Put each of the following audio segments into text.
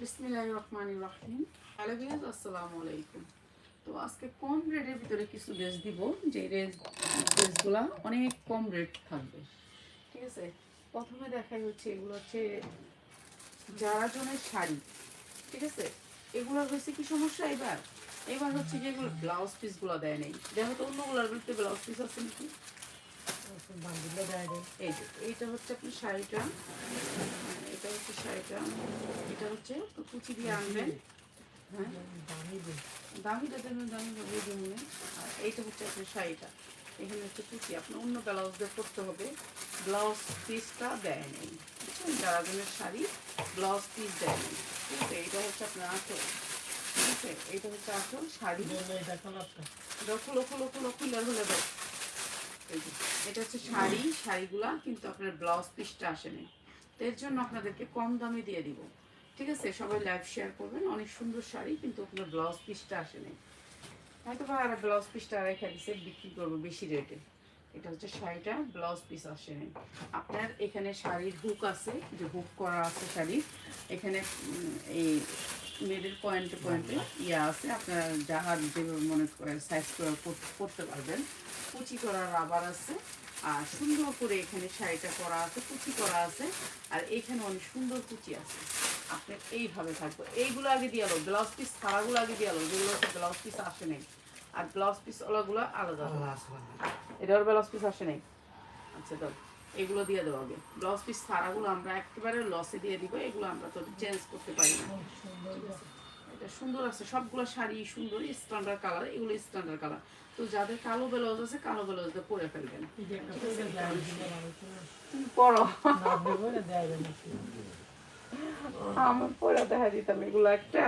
বিসমিল্লাহ রহমান রাহিম hello views আসসালামু আলাইকুম। তো আজকে কম রেটের ভিতরে কিছু ড্রেস দিব যে রেঞ্জ ড্রেসগুলো অনেক কম রেট থাকবে। ঠিক আছে? প্রথমে দেখাই হচ্ছে এগুলো হচ্ছে যারা জনের শাড়ি। ঠিক আছে? এগুলো হয়েছে কি সমস্যা এবার? এবার হচ্ছে যে এগুলো ব্লাউজ পিসগুলো দেয় নেই। দেখো তো অন্যগুলোর ভিতরে ব্লাউজ পিস আছে নাকি? এই যে এইটা হচ্ছে আপনার শাড়িটা। শাড়িটা। এটা হচ্ছে দিয়ে আনবেন। হ্যাঁ? দামিটা দামি আর এইটা হচ্ছে আপনার শাড়িটা। এখানে হচ্ছে আপনার অন্য ব্লাউজ দিয়ে হবে। ব্লাউজ পিসটা শাড়ি ব্লাউজ পিস ঠিক আছে? হচ্ছে আপনার ঠিক আছে? হচ্ছে শাড়ি। হলে এটা হচ্ছে শাড়ি। শাড়িগুলা কিন্তু আপনার ব্লাউজ পিসটা আসেনি তো এর জন্য আপনাদেরকে কম দামে দিয়ে দিব। ঠিক আছে? সবাই লাইভ শেয়ার করবেন। অনেক সুন্দর শাড়ি, কিন্তু আপনার ব্লাউজ পিসটা আসেনি হয়তো বা আর ব্লাউজ পিসটা রেখে দিছে, বিক্রি করব বেশি রেটে এটা হচ্ছে শাড়িটা ব্লাউজ পিস আসেনি আপনার এখানে শাড়ির হুক আছে, যে হুক করা আছে শাড়ির। এখানে এই মেডেল পয়েন্টে পয়েন্টে ইয়া আছে। আপনার যাহার যেভাবে মনে সাইজ করে পর- পরতে পারবেন। কুচি করা রাবার আছে। আর সুন্দর করে এখানে শাড়িটা করা আছে কুচি করা আছে আর এখানে অনেক সুন্দর কুচি আছে। আপনি এইভাবে থাকবে। এইগুলো আগে দিয়ে আলো ব্লাউজ পিস ছাড়াগুলো আগে দিয়ে আলো যেগুলো ব্লাউজ পিস আসে নেই। আর ব্লাউজ পিস ওলাগুলো আলাদা এটার ব্লাউজ পিস আসে নেই? আচ্ছা তো এগুলো দিয়ে দেবো আগে। ব্লাউজ পিস ছাড়াগুলো আমরা একেবারে লসে দিয়ে দিব এগুলো আমরা তো চেঞ্জ করতে পারি না? এটা সুন্দর আছে সবগুলো শাড়ি সুন্দর স্ট্যান্ডার্ড কালার এগুলো স্ট্যান্ডার্ড কালার তো যাদের কালো ব্লাউজ আছে কালো ব্লাউজ দিয়ে পরে ফেলবেন। তুমি পরো আমার পরে। দেখা দিতাম এগুলো একটা।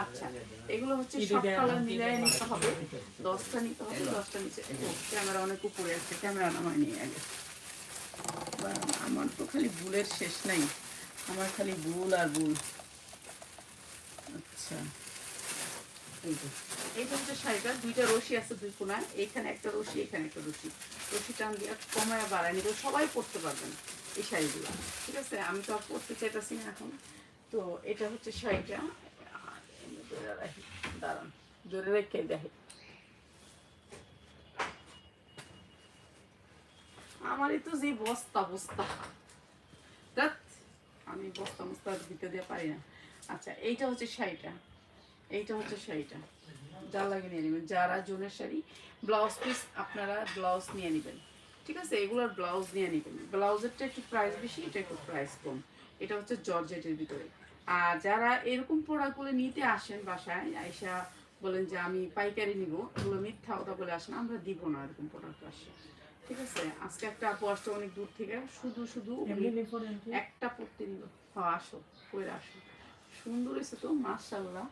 আচ্ছা এগুলো হচ্ছে সব কালার মিলাই নিতে হবে। দশটা নিতে হবে দশটা নিচে। ক্যামেরা অনেক উপরে আছে ক্যামেরা নামায় নিয়ে আগে। আমার তো খালি ভুলের শেষ নাই। আমার খালি ভুল আর ভুল। আচ্ছা। সবাই পারবেন এই ঠিক আছে? আমি তো আর চাইতেছি না এখন। তো এটা হচ্ছে শাড়িটা। দাঁড়ান রেখে দেখে আমারই তো যে বস্তা বস্তা। আমি বস্তা বস্তা দিতে দিয়ে পারি না। আচ্ছা এইটা হচ্ছে শাড়িটা। এইটা হচ্ছে শাড়িটা। যা লাগে নিয়ে নেবেন। যারা জোনের শাড়ি ব্লাউজ পিস আপনারা ব্লাউজ নিয়ে নেবেন। ঠিক আছে? এগুলোর ব্লাউজ নিয়ে নেবেন। ব্লাউজেরটা একটু প্রাইস বেশি এটা একটু প্রাইস কম। এটা হচ্ছে জর্জেটের ভিতরে। আর যারা এরকম প্রোডাক্টগুলো নিতে আসেন বাসায় আইসা বলেন যে আমি পাইকারি নিব এগুলো মিথ্যা কথা বলে আসেন আমরা দিব না এরকম প্রোডাক্ট আসে। ঠিক আছে? আজকে একটা আপু আসছে অনেক দূর থেকে শুধু শুধু একটা পড়তে নিল। হ্যাঁ আসো কইরা আসো। সুন্দর হয়েছে তো মার্শাল্লাহ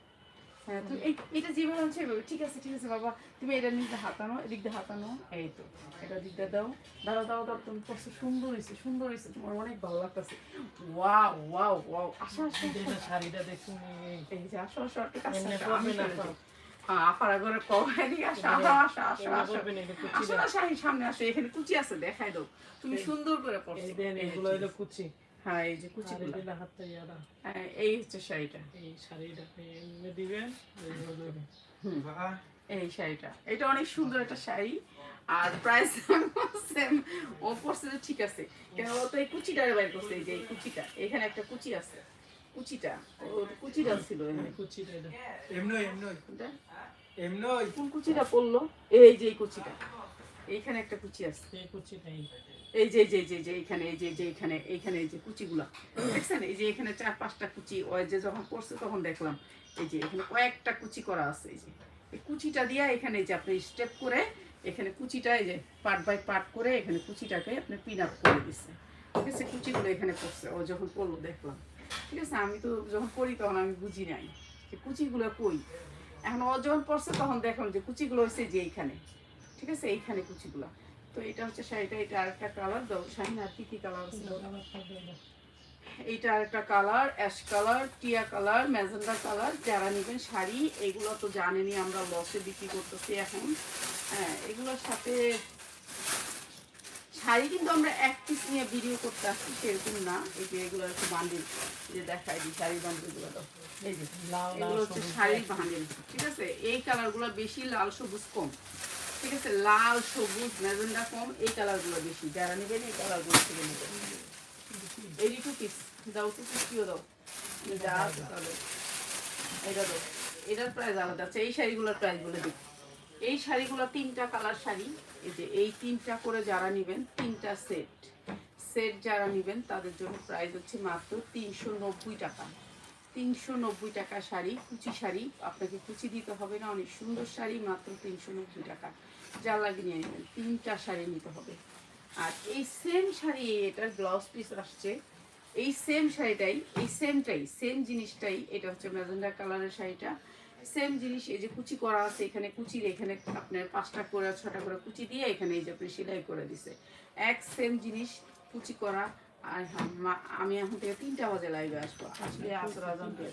হ্যাঁ তুমি এটা যেভাবে আছে এভাবে ঠিক আছে ঠিক আছে বাবা। তুমি এটা নিতে হাতানো এদিক দিয়ে হাতানো এই তো এটা দিক দিয়ে দাও। দাও দাও দাও তুমি করছ সুন্দর হয়েছে সুন্দর হয়েছে। তোমার অনেক ভালো লাগতেছে। Wow wow wow. আসো আসো আসো। শাড়িটা দেখুন। এই যে আসো আসো একটু কাছে এমনি আসো, আমি করবে না করে তো? দিই। আপারা করে কম এদিকে আসো? আসো আসো আসো আসো। আসো না শাড়ি সামনে আসো এখানে কুচি আছে দেখাই দাও। তুমি সুন্দর করে পড়ছো এগুলো হলো কুচি। হ্যাঁ এই যে হ্যাঁ এই হচ্ছে শাড়িটা। এই শাড়িটা দিবেন এই শাড়িটা। এটা অনেক সুন্দর একটা শাড়ি। আর প্রাইস সেম ও পড়ছে তো ঠিক আছে। কেন বলতো এই কুচিটা বের করছে এই যে এই কুচিটা। এখানে একটা কুচি আছে। কুচিটা। ওর কুচিটা ছিল এখানে। কুচিটা কোনটা? কোন কুচিটা পড়ল এই যে এই কুচিটা। এইখানে একটা কুচি আছে। এই কুচিটাই। এই যে যে যে যে এইখানে এই যে যে এইখানে এইখানে এই যে কুচিগুলা। দেখছেন? এই যে এখানে চার পাঁচটা কুচি। ওই যে যখন পড়ছে তখন দেখলাম এই যে এখানে কয়েকটা কুচি করা আছে এই যে। এই কুচিটা দিয়া এখানে এই যে আপনি স্টেপ করে এখানে কুচিটা এই যে পার্ট বাই পার্ট করে এখানে কুচিটাকে আপনি পিন আপ করে দিচ্ছে ঠিক আছে? কুচিগুলো এখানে পড়ছে। ও যখন পড়ল দেখলাম। ঠিক আছে? আমি তো যখন করি তখন আমি বুঝি নাই যে কুচিগুলো কই? এখন ও যখন পড়ছে তখন দেখলাম যে কুচিগুলো হচ্ছে যে এইখানে। ঠিক আছে এইখানে কুচিগুলো। তো এটা হচ্ছে শাড়িটা এটা আরেকটা কালার দাও শাহিন আর কি কি কালার আছে। এইটা আরেকটা কালার অ্যাশ কালার টিয়া কালার ম্যাজেন্ডা কালার যারা নেবেন শাড়ি এগুলো তো জানেনই আমরা লসে বিক্রি করতেছি এখন। হ্যাঁ এগুলোর সাথে শাড়ি কিন্তু আমরা এক পিস নিয়ে ভিডিও করতে আসছি সেরকম না। এই যে এগুলো একটু বান্ডিল যে দেখাই দিই শাড়ির বান্ডিলগুলো তো। এই যে এগুলো হচ্ছে শাড়ির বান্ডিল ঠিক আছে এই কালারগুলো বেশি লাল সবুজ কম। ঠিক আছে, লাল, সবুজ কম, এই কালারগুলো বেশি। যারা নেবেন, এই কালারগুলো থেকে নেবেন। এই টু পিস দাও কিও দাও। এটা দাও। এটার প্রাইস আলাদা আছে, এই শাড়িগুলোর প্রাইস বলে দিই। এই শাড়িগুলো তিনটা কালার শাড়ি। এই যে এই তিনটা করে যারা নেবেন, তিনটা সেট সেট যারা নেবেন, তাদের জন্য প্রাইস হচ্ছে মাত্র তিনশো নব্বই টাকা। তিনশো নব্বই টাকা শাড়ি, কুচি শাড়ি। আপনাকে কুচি দিতে হবে না, অনেক সুন্দর শাড়ি, মাত্র তিনশো নব্বই টাকা। যা লাগে নিয়ে নেবেন, তিনটা শাড়ি নিতে হবে। আর এই সেম শাড়ি, এটার ব্লাউজ পিস আসছে। এই সেম শাড়িটাই, এই সেমটাই সেম জিনিসটাই, এটা হচ্ছে ম্যাজেন্ডা কালারের শাড়িটা। সেম জিনিস, এই যে কুচি করা আছে এখানে কুচির এখানে আপনার পাঁচটা করে, ছটা করে কুচি দিয়ে এখানে এই যে আপনি সেলাই করে দিছে। এক সেম জিনিস, কুচি করা আমি এখন থেকে তিনটা বাজে লাইভে আসব। আসলে আসর আজান দিয়ে।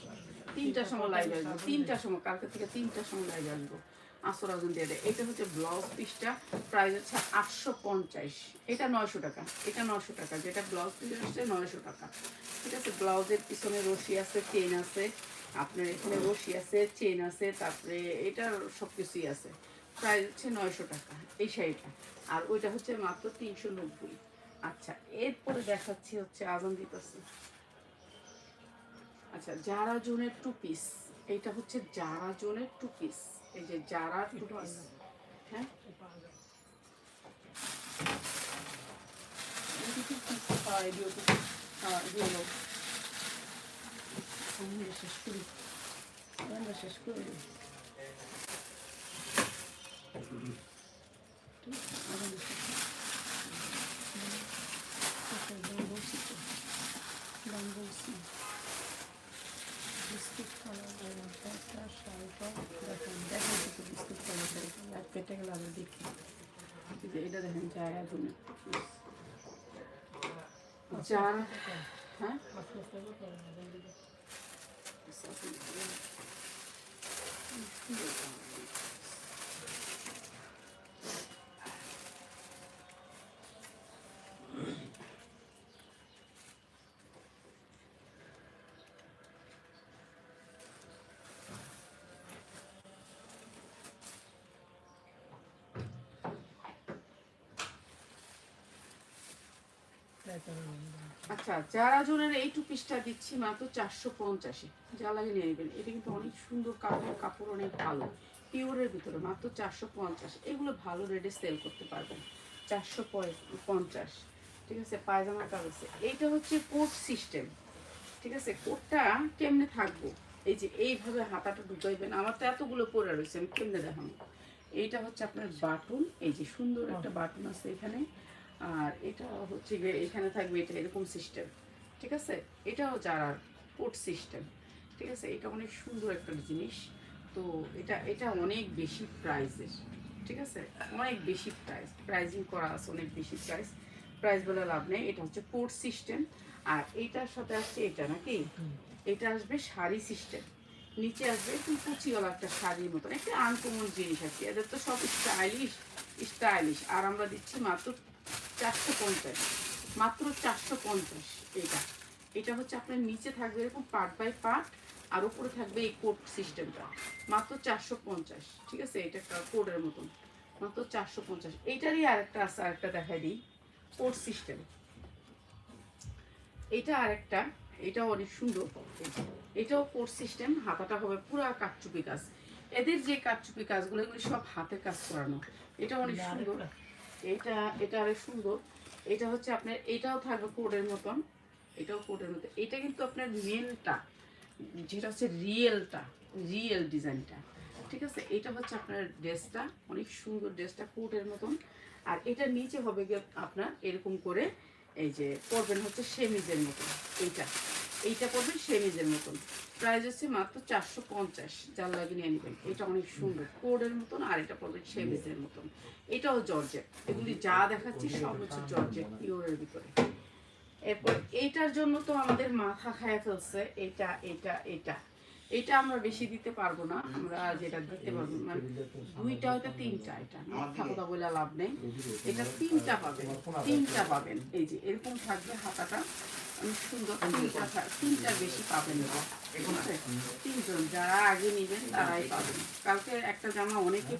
তিনটার সময় লাইভে আসব তিনটার সময় কালকে থেকে তিনটার সময় লাইভে আসব। আসর আজান দিয়ে দেয় এটা হচ্ছে ব্লাউজ পিসটা প্রাইস হচ্ছে আটশো পঞ্চাশ। এটা নয়শো টাকা এটা নয়শো টাকা। যেটা ব্লাউজ পিস হচ্ছে নয়শো টাকা। ঠিক আছে ব্লাউজের পিছনে রশি আছে চেন আছে। আপনার এখানে রশি আছে চেন আছে তারপরে এটার সব কিছুই আছে। প্রাইস হচ্ছে নয়শো টাকা এই শাড়িটা। আর ওইটা হচ্ছে মাত্র তিনশো নব্বই। দেখাচ্ছি হচ্ছে আজান দিতেছে। আচ্ছা যারা জোনের টু পিস এইটা হচ্ছে যারা জোনের টু পিস এই যে যারা টু পিস হ্যাঁ শেষ করি শেষ করে আছে, আজান শেষ করি। আচ্ছা, দাম বলছি তো। দাম বলছি বিস্কুট কালার একটা শাড়িটা দেখেন দেখেন কিছু বিস্কুট কালার শাড়িটা আর কেটে গেলে আবার দেখি এই যে এটা দেখেন জায়গা জন্য যারা হ্যাঁ আস্তে আস্তে করে করো না, জলদি করো। তাই করো না। আচ্ছা যারা জনের এই টু পিসটা দিচ্ছি মাত্র চারশো পঞ্চাশে। যা লাগে নিয়ে নেবেন। এটা কিন্তু অনেক সুন্দর কাপড় কাপড় অনেক ভালো। পিওরের ভিতরে মাত্র চারশো পঞ্চাশ। এগুলো ভালো রেটে সেল করতে পারবেন। চারশো পঞ্চাশ। ঠিক আছে পায়জামার কাগজে এইটা হচ্ছে কোট সিস্টেম। ঠিক আছে কোটটা কেমনে থাকব? এই যে এইভাবে হাতাটা ঢুকাইবেন। আমার তো এতগুলো পরে রয়েছে আমি কেমনে দেখাবো? এইটা হচ্ছে আপনার বাটন। এই যে সুন্দর একটা বাটন আছে এখানে। আর এটা হচ্ছে গিয়ে এখানে থাকবে এটা এরকম সিস্টেম ঠিক আছে? এটাও যারা কোট সিস্টেম ঠিক আছে? এটা অনেক সুন্দর একটা জিনিস। তো এটা এটা অনেক বেশি প্রাইজের ঠিক আছে? অনেক বেশি প্রাইস প্রাইজিং করা আছে অনেক বেশি প্রাইস প্রাইস বলে লাভ নেই এটা হচ্ছে কোট সিস্টেম আর এইটার সাথে আসছে এটা নাকি? এটা আসবে শাড়ি সিস্টেম নিচে আসবে একটু কুচিওয়ালা একটা শাড়ির মতন একটা আনকমন জিনিস আছে এদের তো সব স্টাইলিশ স্টাইলিশ আর আমরা দিচ্ছি মাত্র চারশো পঞ্চাশ। মাত্র চারশো পঞ্চাশ এটা। এটা হচ্ছে আপনার নিচে থাকবে এরকম পার্ট বাই পার্ট আর উপরে থাকবে এই কোড সিস্টেমটা মাত্র চারশো পঞ্চাশ ঠিক আছে? এটা একটা কোডের মতন। মাত্র চারশো পঞ্চাশ। এইটারই আরেকটা আছে আরেকটা দেখাই দিই। কোড সিস্টেম এটা আরেকটা এটাও অনেক সুন্দর। এটাও কোড সিস্টেম হাতাটা হবে পুরো কাঠচুপি কাজ। এদের যে কাঠচুপি কাজগুলো এগুলো সব হাতের কাজ করানো। এটা অনেক সুন্দর। এটা এটা অনেক সুন্দর। এটা হচ্ছে আপনার এটাও থাকবে কোডের মতন। এটাও কোডের মতন। এটা কিন্তু আপনার রিয়েলটা যেটা হচ্ছে রিয়েলটা, রিয়েল ডিজাইনটা। ঠিক আছে? এটা হচ্ছে আপনার ড্রেসটা। অনেক সুন্দর ড্রেসটা কোটের মতন। আর এটা নিচে হবে গিয়ে আপনার এরকম করে, এই যে পরবেন হচ্ছে সেমিজের মতন। এইটা। এইটা পরবেন সেমিজের মতন। প্রাইস হচ্ছে মাত্র চারশো পঞ্চাশ যার লাগে নিয়ে নেবেন। এটা অনেক সুন্দর কোডের মতন আর এটা পড়বে সেমিজের মতন। এটাও জর্জেট এগুলি যা দেখাচ্ছি সব হচ্ছে জর্জেট পিওরের ভিতরে। এরপর এইটার জন্য তো আমাদের মাথা খায় ফেলছে এটা এটা এটা। এটা আমরা বেশি দিতে পারব না আমরা যেটা দিতে পারব মানে দুইটা হয়তো তিনটা এটা মিথ্যা কথা বলে লাভ নেই। এটা তিনটা পাবেন তিনটা পাবেন। এই যে এরকম থাকবে হাতাটা। বেশি পাবেন তিনজন যারা আগে নেবেন তারাই পাবেন কালকে একটা জামা অনেকে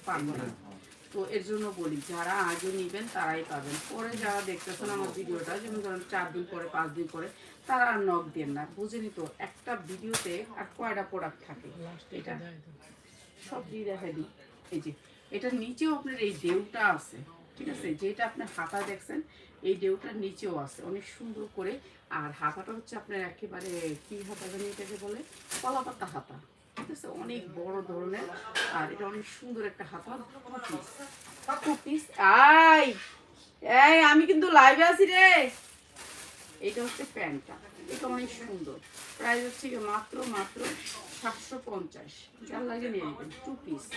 তো এর জন্য বলি যারা আগে নেবেন তারাই পাবেন পরে যারা দেখতেছেন আমার ভিডিওটা যেমন ধরেন চার দিন পরে পাঁচ দিন পরে তারা আর নখ দেন না বুঝেনি তো একটা ভিডিওতে আর কয়টা প্রোডাক্ট থাকে এটা সব দিয়ে দেখা দিই এই যে এটার নিচেও আপনার এই ডেউটা আছে, ঠিক আছে? যেটা আপনার হাতা দেখছেন, এই ডেউটার নিচেও আছে, অনেক সুন্দর করে আর হাতাটা হচ্ছে আপনার একেবারে কি হাতা জানি এটাকে বলে? কলাপাতা হাতা। ঠিক আছে? অনেক বড় ধরনের আর এটা অনেক সুন্দর একটা হাতা। আই! এই, আমি কিন্তু লাইভে আছি রে। এটা হচ্ছে প্যান্টটা। এটা অনেক সুন্দর। প্রাইস হচ্ছে মাত্র মাত্র সাতশো পঞ্চাশ। যার লাগে নিয়ে নেবেন। টু পিস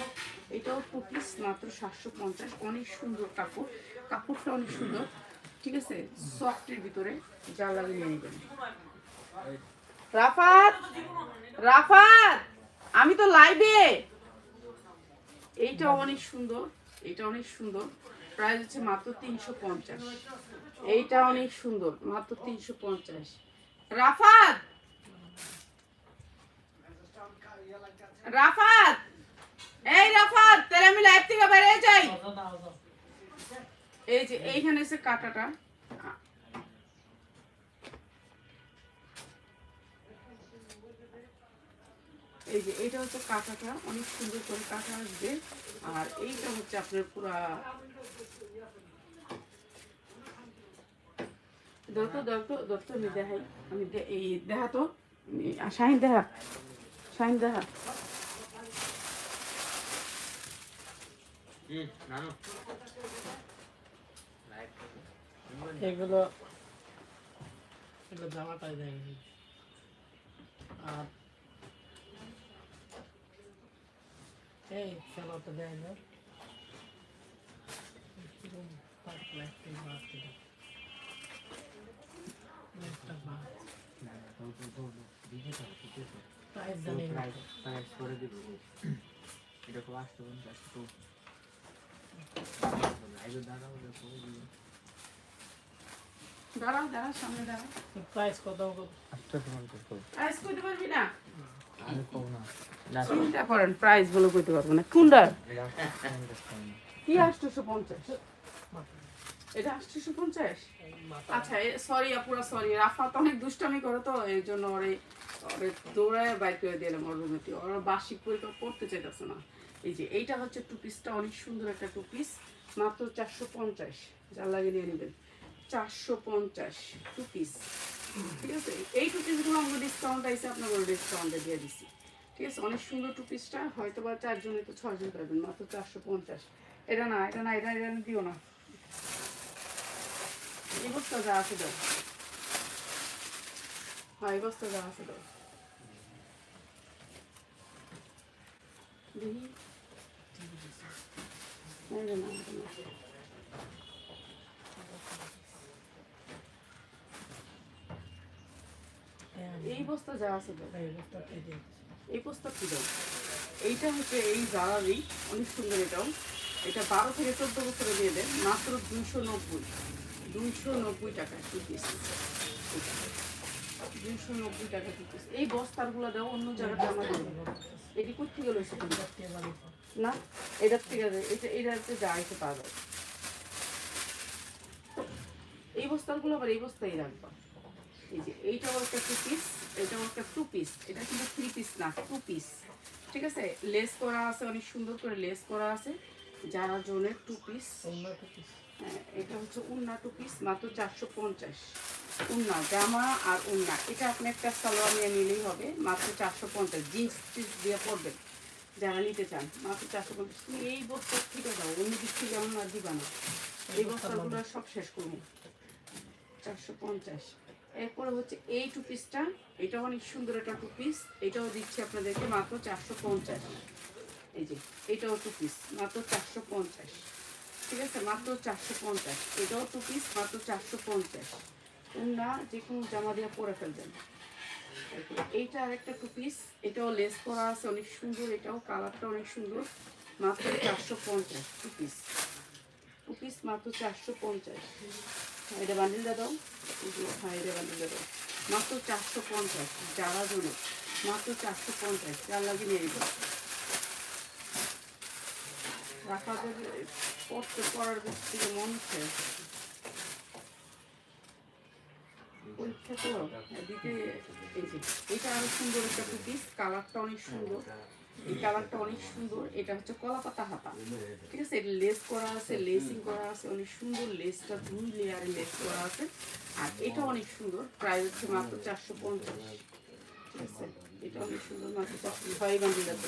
এটাও টু পিস মাত্র সাতশো পঞ্চাশ। অনেক সুন্দর কাপড়। কাপড়টা অনেক সুন্দর। ঠিক আছে? সফটের ভিতরে লাগে নিয়ে নেবেন। রাফাত! রাফাত! আমি তো লাইভে এইটা অনেক সুন্দর এটা অনেক সুন্দর। প্রাইস হচ্ছে মাত্র তিনশো পঞ্চাশ। এইটা অনেক সুন্দর, মাত্র তিনশো পঞ্চাশ। রাফাত! রাফাত! এই রাফাত তাহলে আমি লাইভ থেকে বেরিয়ে যাই। এই যে এইখানে এসে কাটাটা। এই যে এইটা হচ্ছে কাঁটাটা, অনেক সুন্দর করে কাঁটা আসবে। আর এইটা হচ্ছে আপনার পুরা দত্ত দত্ত দত্ত, আমি দেখাই। আমি এই দেখা তো। শাহিন দেখা। শাহিন দেখা। এগুলো এগুলো জামাটাই দেয় আর এই খেলাটা দেয় না এটা। একটা বাত। প্রাইস জানি না তো। দাঁড়াও দাঁড়াও সামনে দাঁড়াও। প্রাইস কত কত? প্রাইস কইতে পারবি না। চিন্তা করেন প্রাইস বলে কইতে পারব না। কোনটা কি আটশোশো পঞ্চাশ? এটা আটশোশো পঞ্চাশ? আচ্ছা সরি আপুরা সরি রাফাত অনেক দুষ্টামি করে তো এই জন্য ওরে ওরে দৌড়ায় বাইক করে দিলাম ওর রুমেতে ওর বার্ষিক পরীক্ষা পড়তে চাইতেছে না। এই যে এইটা হচ্ছে টু পিসটা অনেক সুন্দর একটা টু পিস মাত্র চারশো পঞ্চাশ। যার লাগে নিয়ে নেবেন। চারশো পঞ্চাশ টু পিস ঠিক আছে? এই টু পিসগুলো আমরা ডিসকাউন্ট আইসে আপনাকে ডিসকাউন্টে দিয়ে দিছি। ঠিক আছে? অনেক সুন্দর টু পিসটা হয়তো বা চারজনে তো ছজন পাবেন মাত্র চারশো পঞ্চাশ। এটা না এটা না এটা এটা দিও না। এই বস্তা যা আছে দাও। হ্যাঁ এই বস্তা যা আছে দাও। দেখি। না, এটা না, এটা না। এই বস্তা যা আছে এই প্রস্তাব কি দাও? এইটা হচ্ছে এই জারারই অনেক সুন্দর এটাও। এটা বারো থেকে চোদ্দ বছরে দিয়ে দেন মাত্র দুইশো নব্বই। দুইশো নব্বই টাকা পিস দুইশো নব্বই টাকা পিস এই বস্তারগুলো দাও অন্য জায়গাতে আমার এটি কোথা থেকে লইছে তুমি? কে বাড়ি পাও? না এটার থেকে এটা এটাতে যা এসে পাওয়া যায় এই বস্তাগুলো আবার এই বস্তায় রাখবা। এই যে এইটাও একটা টু পিস এটাও একটা টু পিস এটা কিন্তু থ্রি পিস না টু পিস ঠিক আছে? লেস করা আছে অনেক সুন্দর করে লেস করা আছে যারা জনের টু পিস। এটা হচ্ছে উন্না টু পিস মাত্র চারশো পঞ্চাশ। উন্না জামা আর উন্না এটা আপনি একটা সালোয়ার নিয়ে নিলেই হবে মাত্র চারশো পঞ্চাশ। জিন্স পিস দিয়ে পড়বেন যারা নিতে চান মাত্র চারশো পঞ্চাশ। তুমি এই বস্তা থেকে যাও অন্য দিক থেকে আর দিবা না। এই বস্তাগুলো সব শেষ করব। চারশো পঞ্চাশ। এরপরে হচ্ছে এই টু পিসটা এটা অনেক সুন্দর একটা টু পিস এটাও দিচ্ছি আপনাদেরকে মাত্র চারশো পঞ্চাশ। এই যে, এটাও টু পিস মাত্র চারশো পঞ্চাশ। ঠিক আছে? মাত্র চারশো পঞ্চাশ। এটাও টু পিস মাত্র চারশো পঞ্চাশ। উন্না যে কোনো জামা দিয়ে পরে ফেলবেন। এইটা আরেকটা টু পিস এটাও লেস করা আছে, অনেক সুন্দর। এটাও কালারটা অনেক সুন্দর। মাত্র চারশো পঞ্চাশ টু পিস টু পিস মাত্র চারশো পঞ্চাশ। এটা বান্ডিলটা দাও। হ্যাঁ এটা বান্ডিলটা দাও। মাত্র চারশো পঞ্চাশ, যারা জন্য মাত্র চারশো পঞ্চাশ, যার লাগে নিয়ে যাব পড়তে, পড়ার দিক থেকে মন হচ্ছে। পরীক্ষা তো দিতে এই যে, এটা আরও সুন্দর একটা টু কালারটা অনেক সুন্দর। এই কালারটা অনেক সুন্দর। এটা হচ্ছে কলা পাতা হাতা। ঠিক আছে? লেস করা আছে লেসিং করা আছে, অনেক সুন্দর লেসটা দুই লেয়ারে লেস করা আছে। আর এটা অনেক সুন্দর। প্রাইস হচ্ছে মাত্র চারশো পঞ্চাশ। ঠিক আছে? এটা অনেক সুন্দর, মাত্র চারশো হান্ড্রেড আছে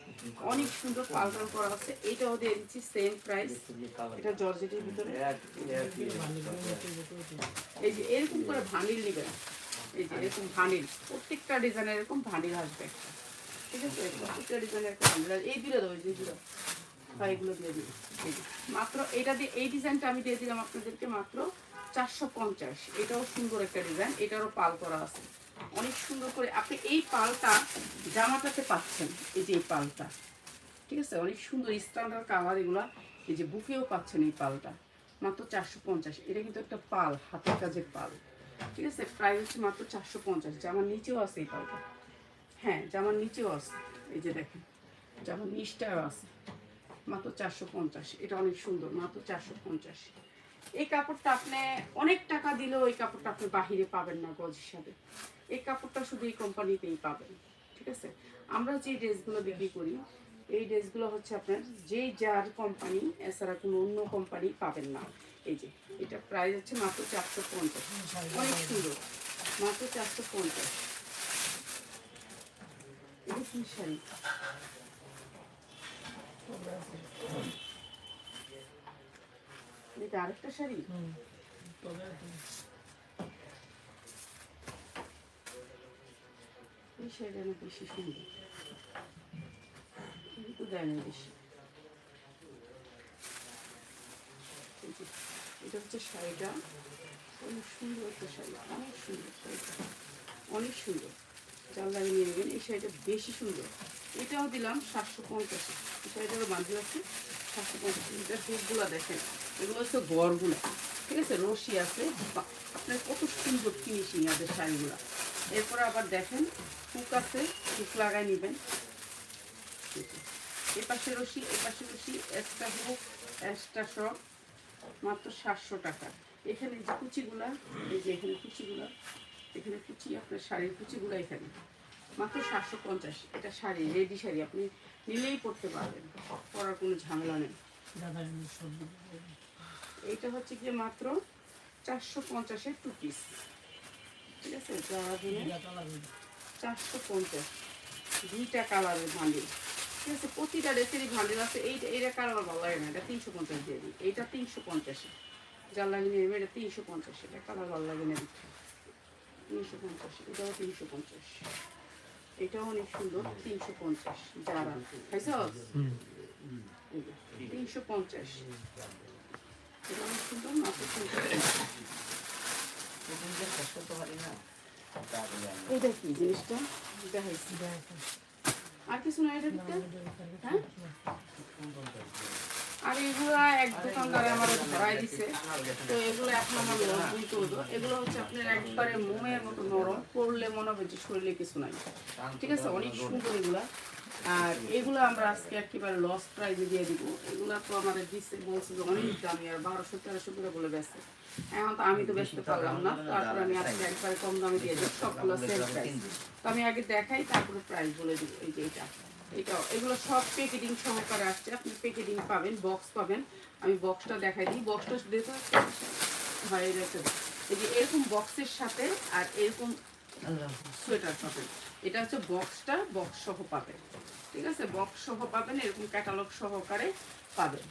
অনেক সুন্দর করা আছে। এটাও দিয়ে দিচ্ছি সেম প্রাইস এটা জর্জেটের ভিতরে। এই যে এরকম করে ভানিল এই যে এরকম ভানিল প্রত্যেকটা ডিজাইনের এরকম ভানিল আসবে। ঠিক আছে? প্রত্যেকটা এই এগুলো দিয়ে মাত্র এটা দিয়ে, এই আমি দিয়ে দিলাম আপনাদেরকে মাত্র চারশো পঞ্চাশ। এটাও সুন্দর একটা ডিজাইন। এটারও পাল করা আছে। অনেক সুন্দর করে আপনি এই পালটা জামাটাতে পাচ্ছেন, এই যে এই পালটা, ঠিক আছে? অনেক সুন্দর স্ট্যান্ডার্ড কালার এগুলা, এই যে বুকেও পাচ্ছেন এই পালটা। মাত্র চারশো পঞ্চাশ, এটা কিন্তু একটা পাল, হাতের কাজের পাল, ঠিক আছে? প্রাইস হচ্ছে মাত্র চারশো পঞ্চাশ, জামার নিচেও আছে এই পালটা। হ্যাঁ জামার নিচেও আছে, এই যে দেখেন, জামার নিচটাও আছে, মাত্র চারশো পঞ্চাশ, এটা অনেক সুন্দর, মাত্র চারশো পঞ্চাশ। এই কাপড়টা আপনি অনেক টাকা দিলেও এই কাপড়টা আপনি বাহিরে পাবেন না গজ হিসাবে। এই কাপড়টা শুধু এই কোম্পানিতেই পাবেন, ঠিক আছে? আমরা যে ড্রেসগুলো বিক্রি করি, এই ড্রেসগুলো হচ্ছে আপনার যেই যার কোম্পানি, এছাড়া কোনো অন্য কোম্পানি পাবেন না। এই যে, এটা প্রাইস হচ্ছে মাত্র চারশো পঞ্চাশ। অনেক সুন্দর, মাত্র চারশো পঞ্চাশ। শাড়ি? এটা আরেকটা শাড়ি? এই শাড়িটা বেশি সুন্দর। কিন্তু দেয় না বেশি এটা হচ্ছে শাড়িটা। অনেক সুন্দর একটা শাড়ি, অনেক সুন্দর শাড়িটা। অনেক সুন্দর। লাগিয়ে নিয়ে নেবেন। এই শাড়িটা বেশি সুন্দর। এটাও দিলাম সাতশো পঞ্চাশে। এই শাড়িটারও বাঁধি আছে, সাতশো পঞ্চাশ। এটা হুকগুলো দেখেন, এগুলো হচ্ছে গড়গুলো। ঠিক আছে? রশি আছে। আপনার কত সুন্দর ফিনিশিং আছে শাড়িগুলো। এরপরে আবার দেখেন কুক আছে হুক লাগাই নেবেন। এ পাশে রশি এ পাশে রশি এক্সট্রা হুক এক্সট্রা সব মাত্র সাতশো টাকা। এখানে যে কুচিগুলা এই যে এখানে কুচিগুলা এখানে কুচি আপনার শাড়ির কুচিগুলা এখানে। মাত্র সাতশো পঞ্চাশ এটা শাড়ি রেডি শাড়ি আপনি নিলেই পরতে পারবেন পরার কোনো ঝামেলা নেই। এইটা হচ্ছে কি মাত্র চারশো পঞ্চাশের টু পিস ঠিক আছে টাকা চারশো পঞ্চাশ, দুইটা কালারের ভান্ডিল ঠিক আছে, প্রতিটা ড্রেসেরই ভান্ডিল আছে, এইটা এইটা কালার ভালো লাগে না, এটা তিনশো পঞ্চাশ দিয়ে দিই। এইটা তিনশো পঞ্চাশে। যার লাগে নেবে, এটা তিনশো পঞ্চাশ, এটা কালার ভালো লাগে না দিচ্ছে তিনশো পঞ্চাশ, এটাও তিনশো পঞ্চাশ। এটাও অনেক সুন্দর, তিনশো পঞ্চাশ যারা। খাইছ? তিনশো পঞ্চাশ। এটা অনেক সুন্দর মাত্র তিনশো কি জিনিসটা। দেখাইছি আর কিছু না এটা হ্যাঁ? আর এগুলো এক দোকানদারে আমার ধরাই দিছে। তো এগুলো এখন আমার লস তুলবো এগুলো হচ্ছে আপনার একবারে মোমের মতো নরম। পড়লে মনে হবে যে শরীরে কিছু নাই। ঠিক আছে? অনেক সুন্দর এগুলা। আর এগুলো আমরা আজকে একেবারে লস প্রাইজে দিয়ে দিব। এগুলো তো আমাদের দিচ্ছে বলছে যে অনেক দামি আর বারোশো তেরোশো করে বলে বেচে এখন তো আমি তো বেচতে পারলাম না তারপর আমি আজকে একবারে কম দামে দিয়ে দিই সবগুলো সেম প্রাইস তো আমি আগে দেখাই তারপরে প্রাইস বলে দিব এই যে এটা। এটাও এগুলো সব প্যাকেটিং সহকারে আসছে। আপনি প্যাকেটিং পাবেন বক্স পাবেন। আমি বক্সটা দেখাই দিই। বক্সটা দেখো হয় রেখে এই যে এরকম বক্সের সাথে আর এরকম সোয়েটার পাবেন। এটা হচ্ছে বক্সটা বক্স সহ পাবেন। ঠিক আছে? বক্স সহ পাবেন এরকম ক্যাটালগ সহকারে পাবেন।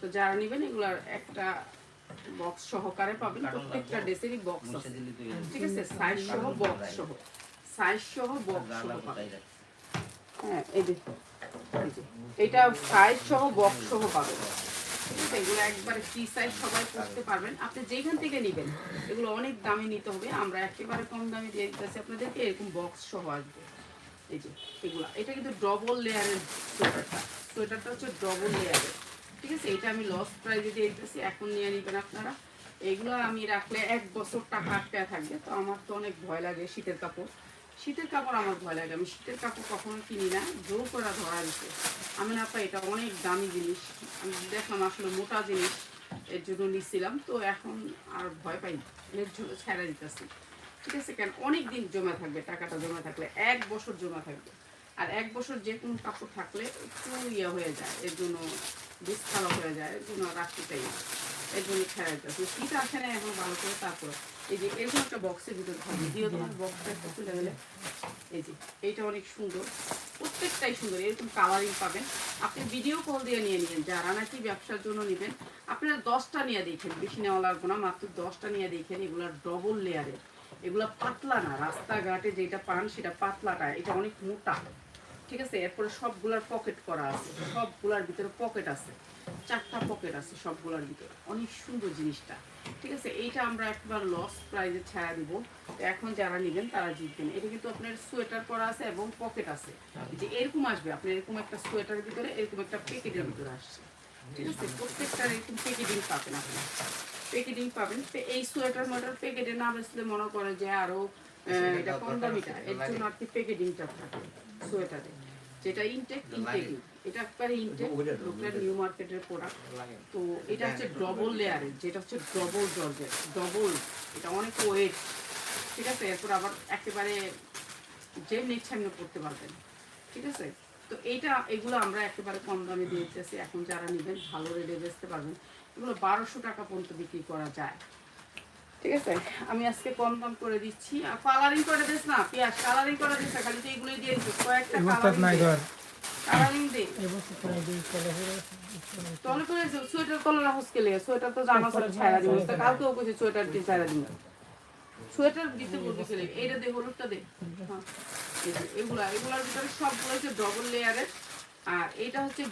তো যারা নেবেন এগুলার একটা বক্স সহকারে পাবেন। প্রত্যেকটা ড্রেসেরই বক্স আছে। ঠিক আছে? সাইজ সহ বক্স সহ সাইজ সহ বক্স সহ পাবেন। হ্যাঁ এই যে এই যে এটা সাইজ সহ বক্স সহ পাবেন। এগুলো একবারে ফ্রি সাইজ সবাই পারবেন। আপনি থেকে নেবেন, এগুলো অনেক নিতে হবে। আমরা একেবারে কম দামে দিয়ে দিতেছি আপনাদেরকে, এরকম বক্স আসবে। এই যে এটা কিন্তু ডবল লেয়ারের হচ্ছে ডবল লেয়ারের ঠিক আছে? এটা আমি দিয়ে দিতেছি। এখন আপনারা। এগুলো আমি রাখলে এক বছর টাকা আটকা থাকবে। তো আমার তো অনেক ভয় লাগে শীতের কাপড়। শীতের কাপড় আমার ভয় লাগে। আমি শীতের কাপড় কখনো কিনি না, জোর করে ধরা দিতে। আমি না পাই, এটা অনেক দামি জিনিস। আমি দেখলাম আসলে মোটা জিনিস, এর জন্য নিচ্ছিলাম তো এখন আর ভয় পাই ছেড়ে দিতেছি। ঠিক আছে, কেন? অনেক দিন জমা থাকবে, টাকাটা জমা থাকলে। এক বছর জমা থাকবে। আর এক বছর যে কোনো কাপড় থাকলে একটু ইয়ে হয়ে যায়। এর জন্য ডিসকালার হয়ে যায়। এর জন্য রাখতে চাই না। এর জন্য ছেড়ে দিতেছি। শীত আসে না, এখন ভালো করে তারপর এই যে, এরকম একটা বক্সের ভিতরে থাকবে দিও তোমার বক্সটা একটু খুলে গেলে, এই যে, এইটা অনেক সুন্দর, প্রত্যেকটাই সুন্দর, এরকম কালারিং পাবেন। আপনি ভিডিও কল দিয়ে নিয়ে নিবেন, যারা নাকি ব্যবসার জন্য নেবেন, আপনারা দশটা নিয়ে দেখেন, বেশি নেওয়া লাগবে না, মাত্র দশটা নিয়ে দেখেন, এগুলা ডবল লেয়ারের এগুলা পাতলা না, রাস্তাঘাটে যেটা পান সেটা পাতলাটা এটা অনেক মোটা। ঠিক আছে? এরপরে সবগুলার পকেট করা আছে, সবগুলার ভিতরে পকেট আছে, চারটা পকেট আছে সবগুলার ভিতরে। অনেক সুন্দর জিনিসটা। ঠিক আছে এইটা আমরা একবার লস প্রাইজে ছাড়া দিব। এখন যারা নেবেন তারা জিতবেন। এটা কিন্তু আপনার সোয়েটার করা আছে এবং পকেট আছে। যে এরকম আসবে আপনার এরকম একটা সোয়েটার ভিতরে এরকম একটা প্যাকেটের ভিতরে আসছে। ঠিক আছে প্রত্যেকটার এরকম প্যাকেটিং পাবেন আপনি প্যাকেটিং পাবেন। এই সোয়েটার মোটার প্যাকেটে না বেসলে মনে করে যে আরও আহ, এটা কম দামিটা। এর জন্য আর কি প্যাকেটিংটা থাকে সোয়েটারে যেটা ইনটেক ইনটেক এটা একবারে ইনটেক লোকাল নিউ মার্কেটের প্রোডাক্ট তো এটা হচ্ছে ডবল লেয়ারের যেটা হচ্ছে ডবল জর্জের ডবল এটা অনেক ওয়েট ঠিক আছে? এরপর আবার একেবারে যে করতে পারবেন। ঠিক আছে? তো এইটা এগুলো আমরা একেবারে কম দামে দিয়ে দিতেছি। এখন যারা নেবেন ভালো রেটে বেচতে পারবেন। এগুলো বারোশো টাকা পর্যন্ত বিক্রি করা যায়। ঠিক আছে? আমি আজকে কম দাম করে দিচ্ছি। আর কালারিং করে দিস না পেঁয়াজ। কালারিং করে দিস না খালি তো এগুলোই দিয়ে দিচ্ছিস কয়েকটা কালারিং হ্যাঁ। আর এটা হচ্ছে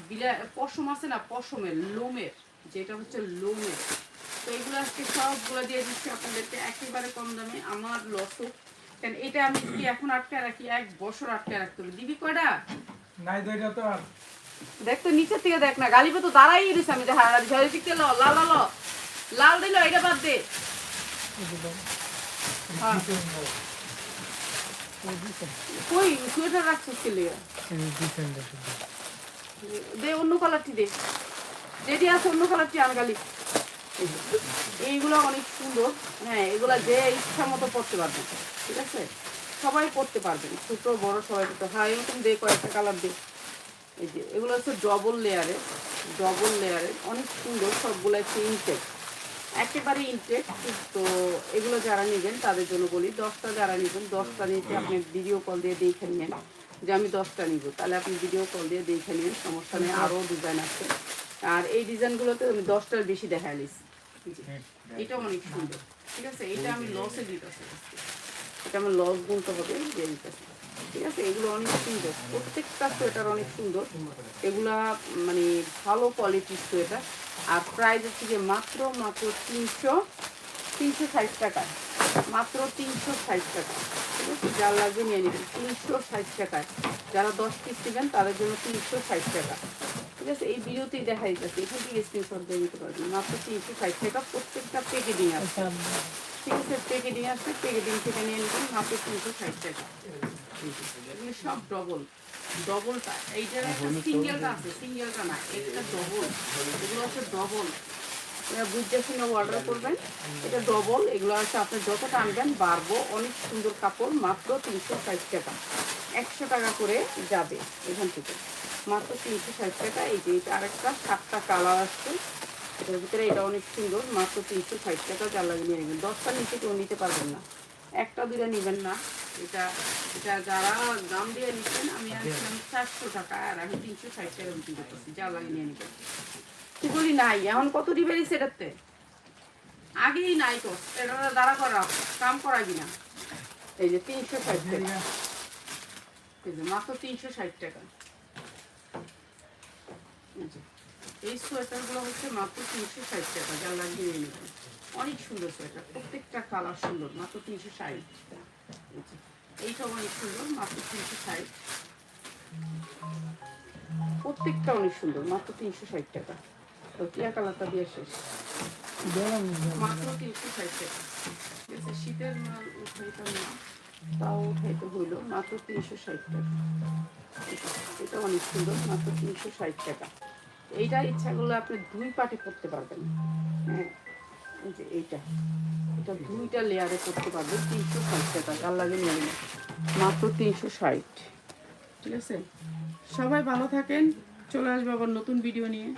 পশম আছে না, পশমের, লোমের, যেটা হচ্ছে লোমের। তো এগুলো আজকে সবগুলো দিয়ে দিচ্ছি আপনাদেরকে একেবারে কম দামে। আমার লস কারণ এটা আমি এখন আটকে রাখি? এক বছর আটকে রাখতে হবে। দিবি কয়টা? নাই দইটা তো আর। দেখ তো নিচের থেকে দেখ না, গালিবে তো দাঁড়াই দিছে আমি দেখা ঝড়ের দিক থেকে ল লাল লাল লাল দিল এটা বাদ দে। হ্যাঁ। কই, সোয়েটার রাখছিস কে? দে অন্য কালারটি দে। যেটি আছে অন্য কালারটি আন গালি। এই এইগুলো অনেক সুন্দর। হ্যাঁ এগুলা যে ইচ্ছা মতো পড়তে পারবেন ঠিক আছে? সবাই পড়তে পারবেন ছোট বড় সবাই পড়তে হ্যাঁ এরকম দে কয়েকটা কালার দে এই যে এগুলো হচ্ছে ডবল লেয়ারে ডবল লেয়ারে অনেক সুন্দর সবগুলো হচ্ছে ইনটেক একেবারে ইনটেক তো এগুলো যারা নেবেন তাদের জন্য বলি দশটা যারা নেবেন দশটা নিতে আপনি ভিডিও কল দিয়ে দেখে নেন যে আমি দশটা নিব। তাহলে আপনি ভিডিও কল দিয়ে দেখে নিন সমস্যা নেই আরও ডিজাইন আছে। আর এই ডিজাইনগুলোতে আমি দশটার বেশি দেখা নিস এটা অনেক সুন্দর। ঠিক আছে? এটা আমি লসে দিতেছি এটা আমার লস গুনতে হবে, দিয়ে দিতেছি ঠিক আছে? এগুলো অনেক সুন্দর। প্রত্যেকটা সোয়েটার অনেক সুন্দর। এগুলা মানে ভালো কোয়ালিটির সোয়েটার। আর প্রাইস হচ্ছে যে মাত্র মাত্র তিনশো তিনশো ষাট টাকায় মাত্র তিনশো ষাট টাকা। ঠিক আছে? যার লাগবে নিয়ে নেবেন। তিনশো ষাট টাকায়। যারা দশ পিস নেবেন, তাদের জন্য তিনশো ষাট টাকা। ঠিক আছে? এই ভিডিওতেই দেখা যাচ্ছে এখান থেকে স্ক্রিনশট দিয়ে নিতে পারবেন। মাত্র তিনশো ষাট টাকা প্রত্যেকটা প্যাকেটিং আছে। ঠিক আছে প্যাকেটিং আসছে প্যাকেটিং থেকে নিয়ে তিনশো ষাট টাকা এগুলো সব ডবল ডবলটা এইটার একটা সিঙ্গেলটা আছে সিঙ্গেলটা না ডবল এগুলো হচ্ছে ডবল এটা বুঝতে শুনে অর্ডার করবেন। এটা ডবল এগুলো হচ্ছে আপনি যতটা আনবেন বাড়বো। অনেক সুন্দর কাপড় মাত্র তিনশো ষাট টাকা। একশো টাকা করে যাবে এখান থেকে। মাত্র তিনশো ষাট টাকা। এই যে আরেকটা সাতটা কালার আসছে। এটার ভিতরে এটা অনেক সুন্দর মাত্র তিনশো ষাট টাকা যা লাগে নিয়ে। নেবেন দশটা নিচে কেউ নিতে পারবেন না। একটা দুইটা নেবেন না। এটা এটা যারা দাম দিয়ে নিচ্ছেন আমি আসলাম চারশো টাকা আর আমি তিনশো ষাট টাকা বিক্রি করতেছি যা লাগে নিয়ে নেবেন এগুলি নাই এখন কত দিবেন সেটাতে? আগেই নাই তো এটা দাঁড়া করা কাম করাবি না। এই যে তিনশো ষাট টাকা। এই যে মাত্র তিনশো ষাট টাকা। এই সোয়েটারগুলো হচ্ছে মাত্র তিনশো ষাট টাকা যা লাগিয়ে নেবেন। অনেক সুন্দর সোয়েটার প্রত্যেকটা কালার সুন্দর মাত্র তিনশো ষাট। এই যে, অনেক সুন্দর মাত্র তিনশো ষাট। প্রত্যেকটা অনেক সুন্দর মাত্র তিনশো ষাট টাকা। তো টিয়া কালারটা দিয়ে শেষ। মাত্র তিনশো ষাট টাকা। শীতের মাল উঠাইতাম না তাও উঠাইতে হইল মাত্র তিনশো ষাট টাকা। এটা অনেক সুন্দর মাত্র তিনশো ষাট টাকা। এইটা ইচ্ছা করলে আপনি দুই পাটে করতে পারবেন। হ্যাঁ যে এইটা। এটা দুইটা লেয়ারে করতে পারবেন, তিনশো ষাট টাকা। যার লাগে নিয়ে মাত্র তিনশো ষাট। ঠিক আছে? সবাই ভালো থাকেন। চলে আসব আবার নতুন ভিডিও নিয়ে।